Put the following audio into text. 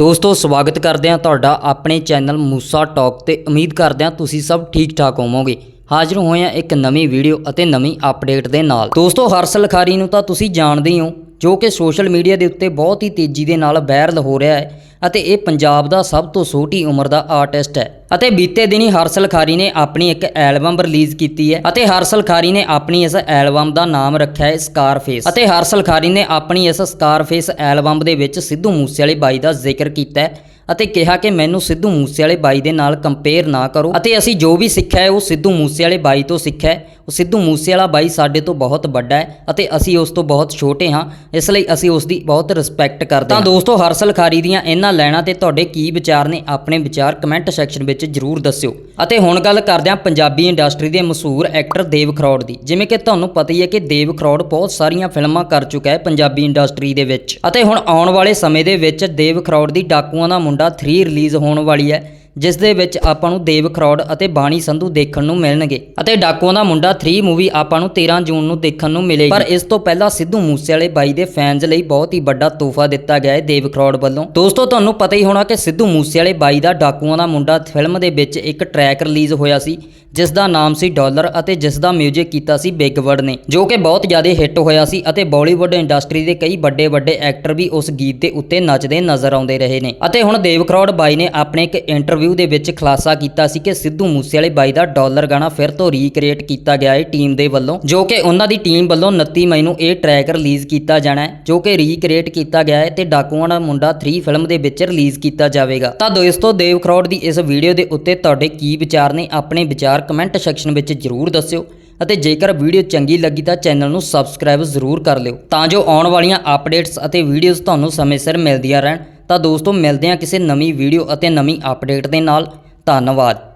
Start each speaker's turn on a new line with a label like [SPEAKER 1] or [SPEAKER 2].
[SPEAKER 1] ਦੋਸਤੋ, ਸਵਾਗਤ ਕਰਦੇ ਹਾਂ ਤੁਹਾਡਾ ਆਪਣੇ ਚੈਨਲ ਮੂਸਾ ਟਾਕ ਤੇ ਉਮੀਦ ਕਰਦੇ ਹਾਂ ਤੁਸੀਂ ਸਭ ਠੀਕ ਠਾਕ ਹੋਵੋਗੇ। ਹਾਜ਼ਰ ਹੋਏ ਹਾਂ ਇੱਕ ਨਵੀਂ ਵੀਡੀਓ ਅਤੇ ਨਵੀਂ ਅਪਡੇਟ ਦੇ ਨਾਲ। ਦੋਸਤੋ, ਹਰਸ਼ ਲਖਾਰੀ ਨੂੰ ਤਾਂ ਤੁਸੀਂ ਜਾਣਦੇ ਹੋ ਜੋ ਕਿ ਸੋਸ਼ਲ ਮੀਡੀਆ ਦੇ ਉੱਤੇ ਬਹੁਤ ਹੀ ਤੇਜ਼ੀ ਦੇ ਨਾਲ ਵਾਇਰਲ ਹੋ ਰਿਹਾ ਹੈ। ਅਤੇ ਇਹ ਪੰਜਾਬ ਦਾ ਸਭ ਤੋਂ ਛੋਟੀ ਉਮਰ ਦਾ ਆਰਟਿਸਟ ਹੈ। ਅਤੇ ਬੀਤੇ ਦਿਨੀ ਹਰਸ਼ ਖਾਰੀ ਨੇ ਆਪਣੀ ਇੱਕ ਐਲਬਮ ਰਿਲੀਜ਼ ਕੀਤੀ ਹੈ ਅਤੇ ਹਰਸਲ ਖਾਰੀ ਨੇ ਆਪਣੀ ਇਸ ਐਲਬਮ ਦਾ ਨਾਮ ਰੱਖਿਆ ਹੈ ਸਕਾਰਫੇਸ ਅਤੇ ਹਰਸ਼ ਖਾਰੀ ਨੇ ਆਪਣੀ ਇਸ ਸਕਾਰਫੇਸ ਐਲਬਮ ਦੇ ਵਿੱਚ ਸਿੱਧੂ ਮੂਸੇਵਾਲੇ ਬਾਈ ਦਾ ਜ਼ਿਕਰ ਕੀਤਾ ਹੈ। ਅਤੇ ਕਿਹਾ ਕਿ ਮੈਨੂੰ ਸਿੱਧੂ ਮੂਸੇਵਾਲੇ ਬਾਈ ਦੇ ਨਾਲ ਕੰਪੇਅਰ ਨਾ ਕਰੋ। ਅਤੇ ਅਸੀਂ ਜੋ ਵੀ ਸਿੱਖਿਆ ਹੈ, ਉਹ ਸਿੱਧੂ ਮੂਸੇਵਾਲੇ ਬਾਈ ਤੋਂ ਸਿੱਖਿਆ ਹੈ। ਉਹ ਸਿੱਧੂ ਮੂਸੇਵਾਲਾ ਬਾਈ ਸਾਡੇ ਤੋਂ ਬਹੁਤ ਵੱਡਾ ਹੈ ਅਤੇ ਅਸੀਂ ਉਸ ਤੋਂ ਬਹੁਤ ਛੋਟੇ ਹਾਂ। ਇਸ ਲਈ ਅਸੀਂ ਉਸ ਦੀ ਬਹੁਤ ਰਿਸਪੈਕਟ ਕਰਦੇ ਹਾਂ। ਤਾਂ ਦੋਸਤੋ, ਹਰਸਲ ਖਾਰੀ ਦੀਆਂ ਇਹਨਾਂ ਲੈਣਾ ਤੇ ਤੁਹਾਡੇ ਕੀ ਵਿਚਾਰ ਨੇ, ਆਪਣੇ ਵਿਚਾਰ ਕਮੈਂਟ ਸੈਕਸ਼ਨ ਵਿੱਚ ਜਰੂਰ ਦੱਸਿਓ। ਅਤੇ ਹੁਣ ਗੱਲ ਕਰਦੇ ਹਾਂ ਪੰਜਾਬੀ ਇੰਡਸਟਰੀ ਦੇ ਮਸ਼ਹੂਰ ਐਕਟਰ ਦੇਵ ਖਰੋੜ ਦੀ। ਜਿਵੇਂ ਕਿ ਤੁਹਾਨੂੰ ਪਤਾ ਹੀ ਹੈ ਕਿ ਦੇਵ ਖਰੋੜ ਬਹੁਤ ਸਾਰੀਆਂ ਫਿਲਮਾਂ ਕਰ ਚੁੱਕਾ ਹੈ ਪੰਜਾਬੀ ਇੰਡਸਟਰੀ ਦੇ ਵਿੱਚ। ਅਤੇ ਹੁਣ ਆਉਣ ਵਾਲੇ ਸਮੇਂ ਦੇ ਵਿੱਚ ਦੇਵ ਖਰੋੜ ਦੀ ਡਾਕੂਆਂ ਦਾ ਮੁੰਡਾ 3 ਰਿਲੀਜ਼ ਹੋਣ ਵਾਲੀ ਹੈ। ਜਿਸ ਦੇ ਵਿੱਚ ਆਪਾਂ ਨੂੰ ਦੇਵ ਖਰੋੜ ਅਤੇ ਬਾਣੀ ਸੰਧੂ ਦੇਖਣ ਨੂੰ ਮਿਲਣਗੇ। ਅਤੇ ਡਾਕੂਆਂ ਦਾ ਮੁੰਡਾ 3 ਮੂਵੀ ਆਪਾਂ ਨੂੰ 13 ਜੂਨ ਨੂੰ ਦੇਖਣ ਨੂੰ ਮਿਲੇਗੀ। ਪਰ ਇਸ ਤੋਂ ਪਹਿਲਾਂ ਸਿੱਧੂ ਮੂਸੇਵਾਲੇ ਬਾਈ ਦੇ ਫੈਨਸ ਲਈ ਬਹੁਤ ਹੀ ਵੱਡਾ ਤੋਹਫਾ ਦਿੱਤਾ ਗਿਆ ਹੈ ਦੇਵ ਖਰੋੜ ਵੱਲੋਂ। ਦੋਸਤੋ, ਤੁਹਾਨੂੰ ਪਤਾ ਹੀ ਹੋਣਾ ਕਿ ਸਿੱਧੂ ਮੂਸੇਵਾਲੇ ਬਾਈ ਦਾ ਡਾਕੂਆਂ ਦਾ ਮੁੰਡਾ ਫਿਲਮ ਦੇ ਵਿੱਚ ਇੱਕ ਟਰੈਕ ਰਿਲੀਜ਼ ਹੋਇਆ ਸੀ, ਜਿਸ ਦਾ ਨਾਮ ਸੀ ਡਾਲਰ ਅਤੇ ਜਿਸ ਦਾ 뮤직 ਕੀਤਾ ਸੀ ਬਿਗ ਵਰਡ ਨੇ, ਜੋ ਕਿ ਬਹੁਤ ਜ਼ਿਆਦਾ ਹਿੱਟ ਹੋਇਆ ਸੀ ਅਤੇ ਬਾਲੀਵੁੱਡ ਇੰਡਸਟਰੀ ਦੇ ਕਈ ਵੱਡੇ ਵੱਡੇ ਐਕਟਰ ਵੀ ਉਸ ਗੀਤ ਦੇ ਉੱਤੇ ਨੱਚਦੇ ਨਜ਼ਰ ਆਉਂਦੇ ਰਹੇ ਨੇ। ਅਤੇ ਹੁਣ ਦੇਵ ਖਰੋੜ ਬਾਈ ਨੇ ਆਪਣੇ ਇੱਕ ਇੰਟਰਵਿਊ ਇੰਟਰਵਿਊ ਦੇ ਵਿੱਚ ਖੁਲਾਸਾ ਕੀਤਾ ਸੀ ਕਿ ਸਿੱਧੂ ਮੂਸੇਵਾਲੇ ਬਾਈ ਦਾ ਡਾਲਰ ਗਾਣਾ ਫਿਰ ਤੋਂ ਰੀਕ੍ਰੀਏਟ ਕੀਤਾ ਗਿਆ ਹੈ ਟੀਮ ਦੇ ਵੱਲੋਂ, ਜੋ ਕਿ ਉਹਨਾਂ ਦੀ ਟੀਮ ਵੱਲੋਂ 29 ਮਈ ਨੂੰ ਇਹ ਟਰੈਕ ਰਿਲੀਜ਼ ਕੀਤਾ ਜਾਣਾ ਹੈ, ਜੋ ਕਿ ਰੀਕ੍ਰੀਏਟ ਕੀਤਾ ਗਿਆ ਹੈ ਤੇ ਡਾਕੂਆਂ ਦਾ ਮੁੰਡਾ 3 ਫਿਲਮ ਦੇ ਵਿੱਚ ਰਿਲੀਜ਼ ਕੀਤਾ ਜਾਵੇਗਾ। ਤਾਂ ਦੋਸਤੋ, ਦੇਵ ਖਰੋੜ ਦੀ ਇਸ ਵੀਡੀਓ ਦੇ ਉੱਤੇ ਤੁਹਾਡੇ ਕੀ ਵਿਚਾਰ ਨੇ, ਆਪਣੇ ਵਿਚਾਰ ਕਮੈਂਟ ਸੈਕਸ਼ਨ ਵਿੱਚ ਜਰੂਰ ਦੱਸਿਓ ਅਤੇ ਜੇਕਰ ਵੀਡੀਓ ਚੰਗੀ ਲੱਗੀ ਤਾਂ ਚੈਨਲ ਨੂੰ ਸਬਸਕ੍ਰਾਈਬ ਜ਼ਰੂਰ ਕਰ ਲਿਓ, ਤਾਂ ਜੋ ਆਉਣ ਵਾਲੀਆਂ ਅਪਡੇਟਸ ਅਤੇ ਵੀਡੀਓਜ਼ ਤੁਹਾਨੂੰ ਸਮੇਂ ਸਿਰ ਮਿਲਦੀਆਂ ਰਹਿਣ। ਤਾਂ ਦੋਸਤੋ ਮਿਲਦੇ ਹਾਂ ਕਿਸੇ ਨਵੀਂ ਵੀਡੀਓ ਅਤੇ ਨਵੀਂ ਅਪਡੇਟ ਦੇ ਨਾਲ। ਧੰਨਵਾਦ।